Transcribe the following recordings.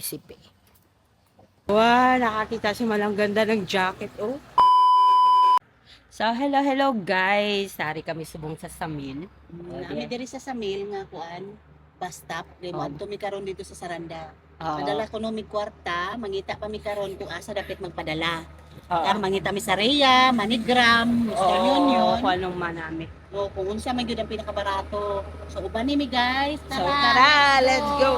isipe. Wow, nakakita si Malang ganda ng jacket, oh. So, hello, hello guys. Sari kami subong sa Samil. Nami diri sa Samil nga kuan bus stop kay mo Oh. mi karon dito sa Saranda. Oo. Padala ko no mi kwarta, mangita pa mi karon kung asa dapat magpadala. Oo. Kaya mangita mi sa Rhea, Manigram, Western Union. kung anong manami. O kung unsa man gyud ang pinakabarato. So uban ni mi guys. So, Tara. tara, let's go.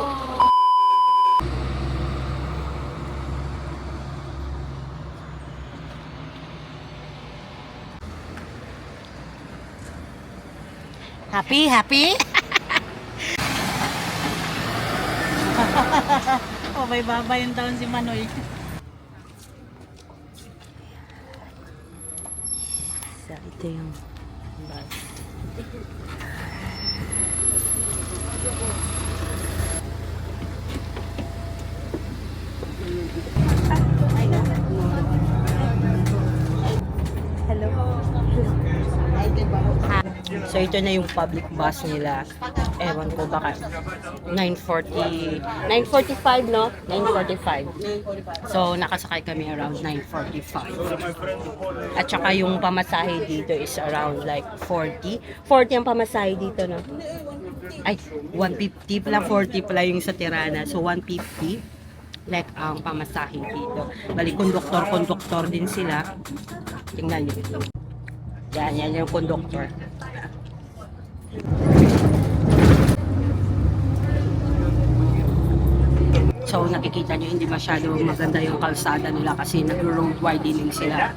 Happy, happy? oh, may babayin taon si Manoy. So, ito yung bus. Hello. So ito na yung public bus nila. Ewan ko baka 940 945 no? 945. So nakasakay kami around 945. At saka yung pamasahe dito is around like 40. 40 ang pamasahe dito no. Ay, 150 pala 40 pala yung sa Tirana. So 150 like ang pamasahe dito. Bali konduktor-konduktor din sila. Tingnan niyo. Yan, yan yung konduktor. So nakikita nyo hindi masyado maganda yung kalsada nila kasi nag-road widening sila.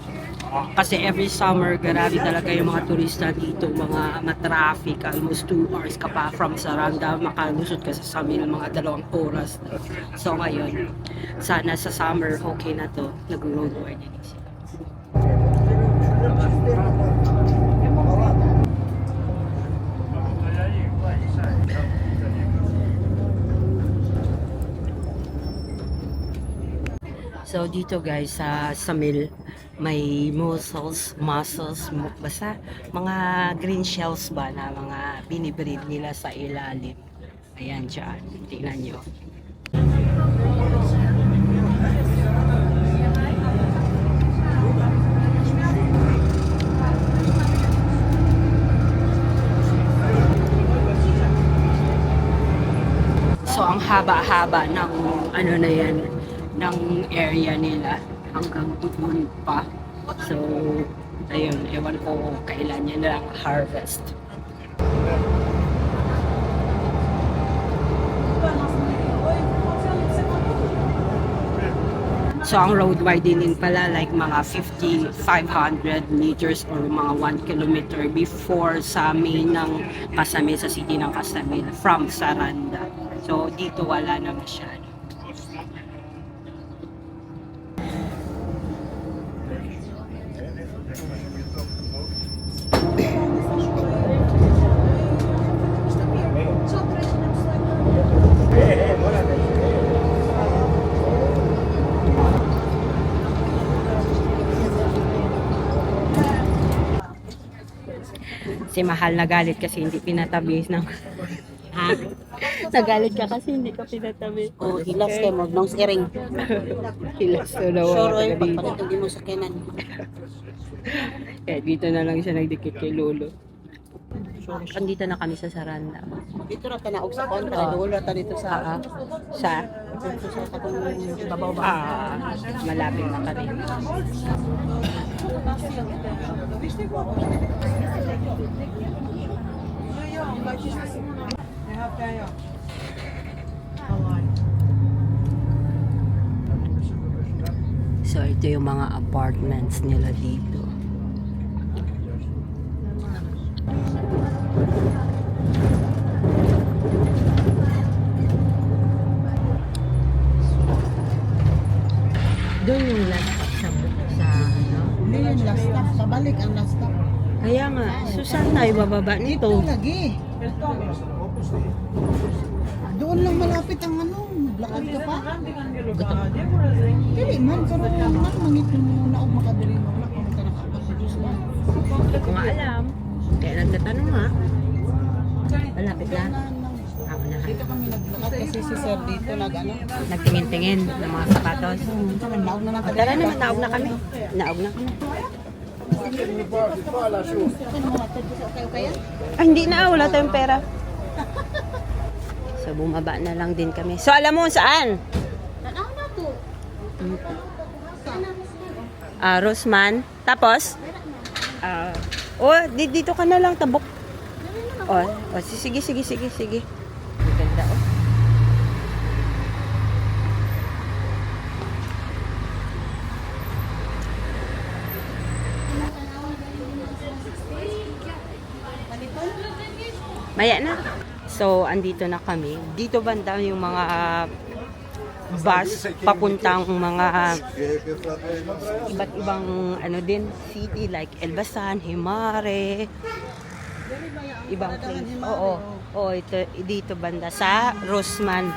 Kasi every summer, grabe talaga yung mga turista dito, mga ma-traffic, almost 2 hours ka pa from Saranda, makalusot ka sa Samil, mga dalawang oras. So ngayon, sana sa summer, okay na to, nag-road widening sila. So dito guys sa Samil may mussels, mussels, mu- basta mga green shells ba na mga binibreed nila sa ilalim. Ayan dyan, tingnan nyo. So ang haba-haba ng ano na yan, ng area nila hanggang doon pa. So ayun, ewan ko kailan yan lang harvest. So ang road widening pala like mga 50, 500 meters or mga 1 kilometer before sa main ng Kasami sa city ng Kasami from Saranda. So dito wala na masyado. Si Mahal nagalit kasi hindi pinatabi ng Ha? Nagalit ka kasi hindi ka pinatabi. O hilas kay mo nong iring. Hilas na daw Sure dito. pagpalit hindi mo sakinan. Kaya dito na lang siya nagdikit kay Lolo. Andito na kami sa Saranda. Dito ra tanaog sa kon kada duol ra ta dito Ah, sa sa dito sa katong babaw ba. ah, malapit na kami. So ito yung mga apartments nila dito. Doon yung last stop sa, sa ano? Hindi yung last pabalik ang last stop. Kaya nga, so saan tayo bababa nito? lagi. Doon lang malapit ang ano, lakad ka pa. Dili man, karon man, mangit mo na og makadiri mo na kung ka nakapag sa Hindi ko nga alam. Kaya nagtatanong nga. Malapit lang. Wala lang. Ako na. Dito kami naglakad kasi si sir dito nag ano. Nagtingin-tingin ng mga sapatos. Na tara naman, naog na kami. Naog na kami. Ay, hindi na. Wala tayong pera. So, bumaba na lang din kami. So, alam mo saan? Mm. Ah, Rosman. Tapos? Ah, oh, di- dito ka na lang, tabok. Oh, oh, si- sige, sige, sige, sige. Ang ganda, oh. Maya na. So, andito na kami. Dito banda yung mga bus papuntang mga iba't ibang ano din city like Elbasan, Himare, ibang place. Oo. Oo, ito dito banda sa Rosman.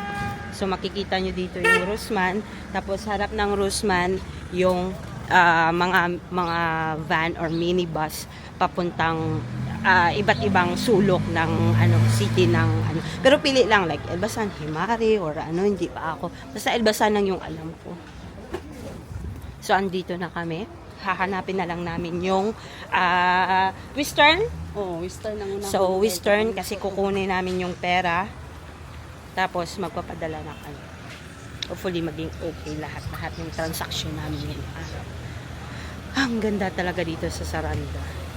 So makikita nyo dito yung Rosman, tapos harap ng Rosman yung ah, mga mga van or minibus papuntang ah, iba't ibang sulok ng ano city ng ano. Pero pili lang like Elbasan, Himari or ano hindi pa ako. Basta Elbasan lang yung alam ko. So andito na kami. Hahanapin na lang namin yung ah, Western. Oh, Western ang una. So Western kasi kukunin namin yung pera. Tapos magpapadala na kami. Hopefully maging okay lahat-lahat ng transaction namin araw. Ang ganda talaga dito sa Saranda.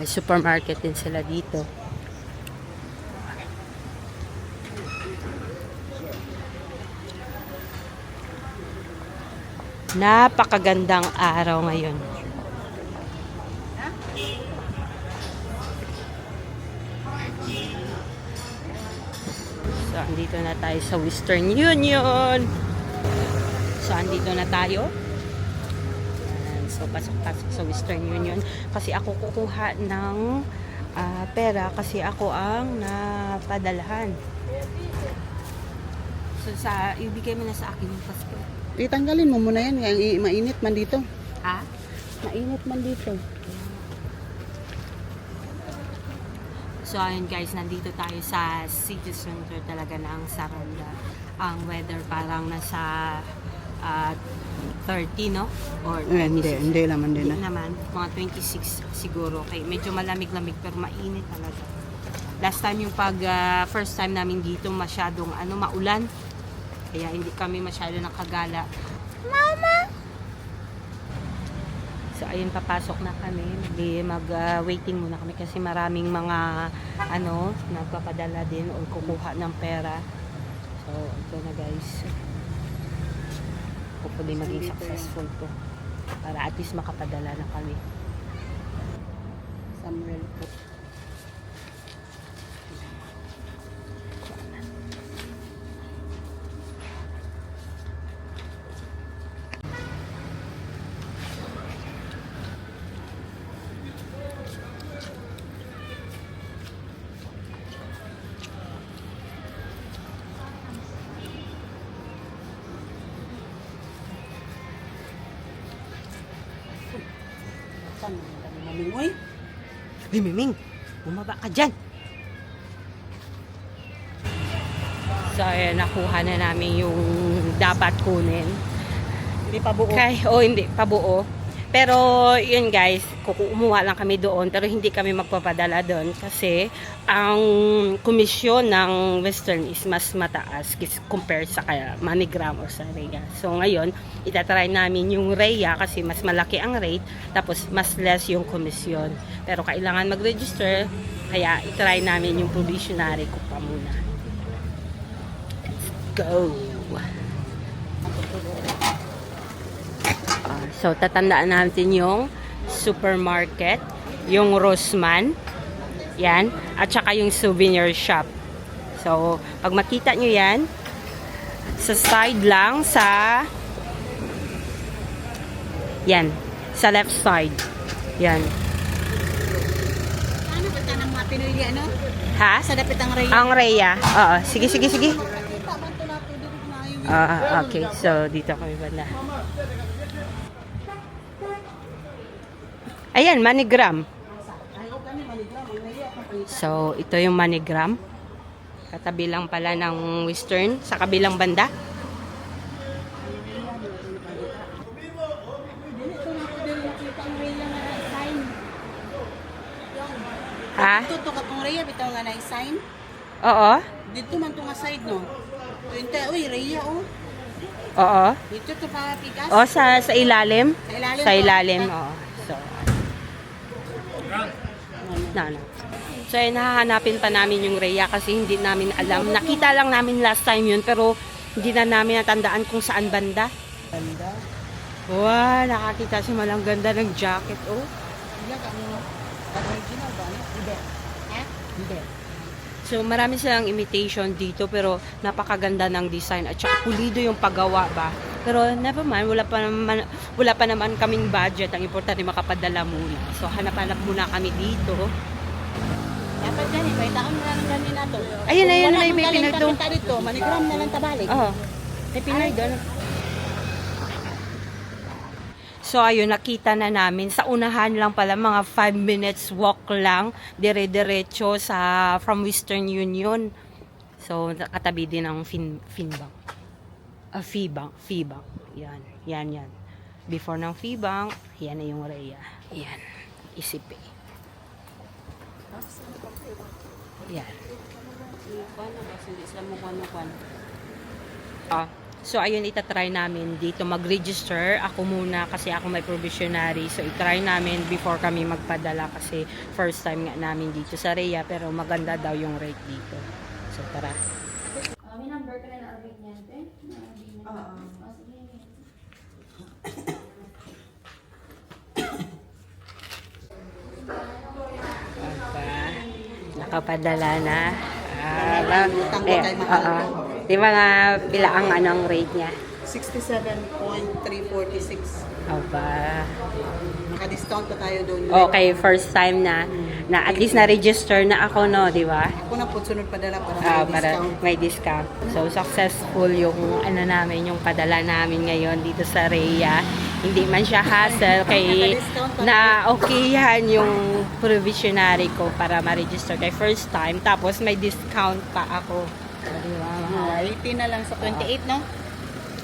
May supermarket din sila dito. Napakagandang araw ngayon. So, andito na tayo sa Western Union. So, andito na tayo. So, pasok-pasok sa Western Union. Kasi ako kukuha ng ah, pera kasi ako ang napadalhan. So, sa, ibigay mo na sa akin yung passport. Itanggalin mo muna yan, yung mainit man dito. Ha? Mainit man dito. So ayun guys, nandito tayo sa city center talaga ng Saranda. Ang weather parang nasa ah, 30 no? Or Eh, hindi, 26. hindi naman din Hindi na. naman, mga 26 siguro. Okay, medyo malamig-lamig pero mainit talaga. Last time yung pag ah, first time namin dito masyadong ano maulan. Kaya hindi kami masyado nakagala. Mama! So ayun papasok na kami. Mag-waiting muna kami kasi maraming mga ano nagpapadala din o kukuha ng pera. So ito na guys. Hopefully maging successful to. Para at least makapadala na kami. Samuel po. Saan mo kami mamingoy? Hey, Miming! Bumaba ka dyan! So, ayan, nakuha na namin yung dapat kunin. Hindi pa buo. Kay, oh, hindi, pabuo. Pero, yun guys, kukumuha lang kami doon, pero hindi kami magpapadala doon kasi ang komisyon ng Western is mas mataas compared sa kaya Manigram o sa Rhea. So, ngayon, itatry namin yung Rhea kasi mas malaki ang rate, tapos mas less yung komisyon. Pero kailangan mag-register, kaya itry namin yung provisionary ko pa muna. Let's go! So, tatandaan natin yung supermarket, yung Rosman, yan, at saka yung souvenir shop. So, pag makita nyo yan, sa side lang, sa, yan, sa left side. Yan. Ano ba ito ng mga Pinoy ano? Ha? Sa dapit ang ray. Ang Rhea. Oo, sige, sige, sige. Ah, okay. So, dito kami banda. Ayan, manigram. So, ito yung manigram. Katabi lang pala ng western sa kabilang banda. Ha? Dito to katong Rhea bitaw nga na-sign. Oo. Dito man to nga side no. Tuwinte, uy, Rhea oh. Oo. Dito to pa pikas. O, sa, sa ilalim? Sa ilalim Sa ilalim, oo. So, na, na. So, ayun, nahahanapin pa namin yung Rhea kasi hindi namin alam. Nakita lang namin last time yun, pero hindi na namin natandaan kung saan banda. Ganda. Wow, nakakita si Malang ganda ng jacket, oh. So, marami silang imitation dito, pero napakaganda ng design at saka pulido yung paggawa ba. Pero never mind, wala pa naman, wala pa naman kaming budget. Ang importante makapadala muna. So, hanap-hanap muna kami dito. Dapat gani, may taon na lang gani nato. Ayun, ayun, Wala may- may pinagdo- dito, manigram na lang tabalik. Oh, may Pinoy doon. So ayun, nakita na namin. Sa unahan lang pala, mga 5 minutes walk lang, dire-diretso sa from Western Union. So, katabi din ng fin, Finbank. Ah, Fibank. Fibank. Yan. Yan, yan. Before ng Fibank, yan na yung Rhea. Yan. Isipe. Yan. Ah, so ayun itatry namin dito mag-register. Ako muna kasi ako may provisionary. So itry namin before kami magpadala kasi first time nga namin dito sa Rhea pero maganda daw yung rate dito. So tara. Uh, may number ka na na-update niyan, te? Na-update niyan. Oo. Oh, sige. Nakapadala na. Ah, ba, eh, oo. Di ba nga pila ang anong rate niya? 67.346. Aba. Naka-discount pa tayo doon. Okay, first time na na at least na-register na ako no, di ba? Ako na po sunod padala para Ah, may para discount. may discount. So, successful yung ano namin, yung padala namin ngayon dito sa Rhea. Hindi man siya hassle kay na okay yan yung provisionary ko para ma-register kay first time. Tapos may discount pa ako. So, di ba? 80 na lang sa 28, no?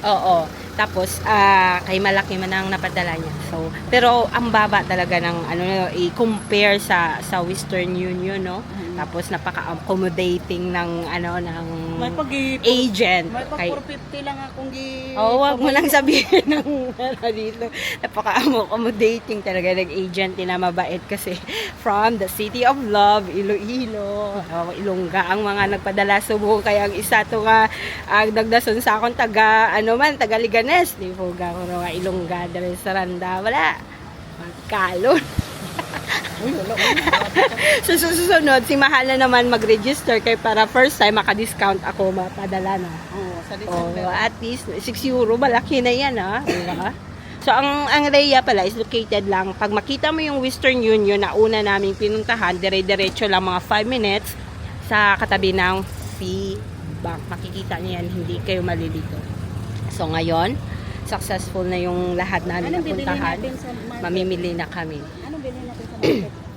Oo. Tapos, ah, kay malaki man ang napadala niya. So, pero ang baba talaga ng ano i-compare sa sa Western Union, no? Tapos napaka-accommodating ng ano ng May pag agent. May pag Kay, 450 lang akong gi... oh, wag mo nang sabihin ng ano dito. Napaka-accommodating talaga ng agent na mabait kasi from the city of love, Iloilo, oh, Ilongga ang mga nagpadala subo kaya ang isa to nga ang nagdason sa akong taga ano man taga Liganes, di po ga Ilongga dali sa Randa wala. Magkalon. So, sa susunod, si Mahal na naman mag-register kay para first time maka-discount ako mapadala na. Oo, sa Oh, December. at least 6 euro, malaki na yan ah. Di ba? So, ang, ang Rhea pala is located lang. Pag makita mo yung Western Union na una namin pinuntahan, dire-diretso lang mga 5 minutes sa katabi ng Fee Bank. Makikita niyo yan, hindi kayo malilito. So, ngayon, successful na yung lahat namin Anong napuntahan. Mamimili na kami.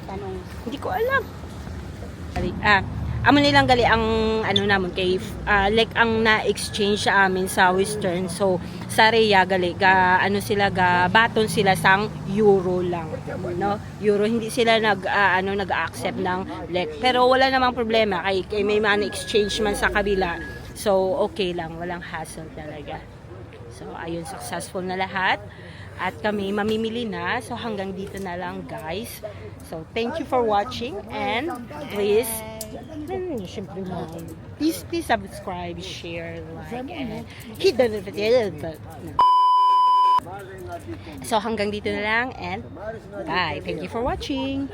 Tanong. Hindi ko alam. Ah, amo nilang gali ang ano namon kay ah, like ang na-exchange sa amin sa Western. So sa Rhea gali ga ano sila ga baton sila sang euro lang, no? Euro hindi sila nag ah, ano nag-accept ng like pero wala namang problema kay, kay may man exchange man sa kabila. So okay lang, walang hassle talaga. So, ayun, successful na lahat. At kami mamimili na. So, hanggang dito na lang, guys. So, thank you for watching. And, please, mm, syempre mo, please, please subscribe, share, like, and hit the notification button. So, hanggang dito na lang. And, bye. Thank you for watching.